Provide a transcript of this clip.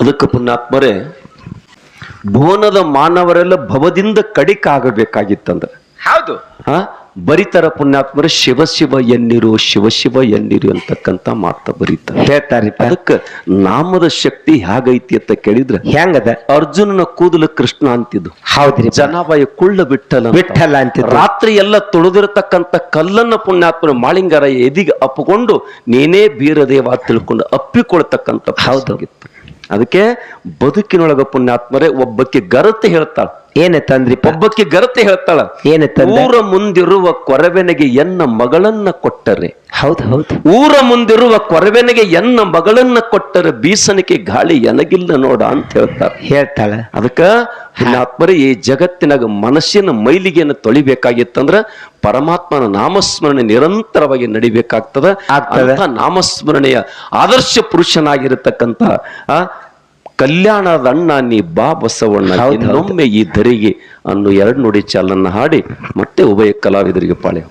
ಅದಕ್ಕೆ ಪುಣ್ಯಾತ್ಮರೇ ಭುವನದ ಮಾನವರೆಲ್ಲ ಭವದಿಂದ ಕಡಿಕಾಗಬೇಕಾಗಿತ್ತಂದ್ರೆ. ಹೌದು. ಆ ಬರಿತಾರ ಪುಣ್ಯಾತ್ಮರ ಶಿವ ಶಿವ ಎನ್ನಿರು ಶಿವ ಶಿವ ಎನ್ನಿರು ಅಂತಕ್ಕಂತ ಮಾತ ಬರೀತಾರೆ. ಹೇಳ್ತಾರೆ ಅದಕ್ಕೆ ನಾಮದ ಶಕ್ತಿ ಹೇಗೈತಿ ಅಂತ ಕೇಳಿದ್ರೆ ಹೆಂಗದ? ಅರ್ಜುನನ ಕೂದಲು ಕೃಷ್ಣ ಅಂತಿದ್ದು. ಹೌದ್ರಿ ಜನಾಬಾಯಿ ಕುಳ್ಳ ಬಿಟ್ಟಲ ಬಿಟ್ಟಲ ಬಿಟ್ಟಲ್ಲ ಅಂತಿದ್ರು. ರಾತ್ರಿ ಎಲ್ಲ ತುಳಿದಿರತಕ್ಕಂತ ಕಲ್ಲನ್ನ ಪುಣ್ಯಾತ್ಮನ ಮಾಳಿಂಗರ ಎದಿಗೆ ಅಪ್ಪಿಕೊಂಡು ನೀನೇ ಬೀರದೇವ ತಿಳ್ಕೊಂಡು ಅಪ್ಪಿಕೊಳ್ತಕ್ಕಂತ ಹೌದು. ಅದಕ್ಕೆ ಬದುಕಿನೊಳಗ ಪುಣ್ಯಾತ್ಮರೇ ಒಬ್ಬಕ್ಕೆ ಗರತ್ತೆ ಹೇಳ್ತಾಳ. ಏನತ್ತಂದ್ರಿಪ್ಪ ಒಬ್ಬಕ್ಕೆ ಗರತೆ ಹೇಳ್ತಾಳ. ಏನತ್ತಂದ ಊರ ಮುಂದಿರುವ ಕೊರವೆನಿಗೆ ಎನ್ನ ಮಗಳನ್ನ ಕೊಟ್ಟರೆ. ಹೌದು ಹೌದು. ಊರ ಮುಂದಿರುವ ಕೊರವೆನಿಗೆ ಎನ್ನ ಮಗಳನ್ನ ಕೊಟ್ಟರೆ ಬೀಸನಿಕೆ ಗಾಳಿ ಎನಗಿಲ್ಲ ನೋಡ ಅಂತ ಹೇಳ್ತಾಳ. ಹೇಳ್ತಾಳ. ಅದಕ್ಕ ಆತ್ಮರ ಈ ಜಗತ್ತಿನಾಗ ಮನಸ್ಸಿನ ಮೈಲಿಗೆಯನ್ನು ತೊಳಿಬೇಕಾಗಿತ್ತಂದ್ರ ಪರಮಾತ್ಮನ ನಾಮಸ್ಮರಣೆ ನಿರಂತರವಾಗಿ ನಡಿಬೇಕಾಗ್ತದ. ನಾಮಸ್ಮರಣೆಯ ಆದರ್ಶ ಪುರುಷನಾಗಿರತಕ್ಕಂತ ಆ ಕಲ್ಯಾಣದ ಅಣ್ಣ ನೀ ಬಾ ಬಸವಣ್ಣ. ಇನ್ನೊಮ್ಮೆ ಈ ಧರಿಗೆ ಅನ್ನು ಎರಡು ನುಡಿ ಚಾಲನ್ನ ಹಾಡಿ ಮತ್ತೆ ಉಭಯ ಕಲಾವಿದರಿಗೆ ಪಾಳೆ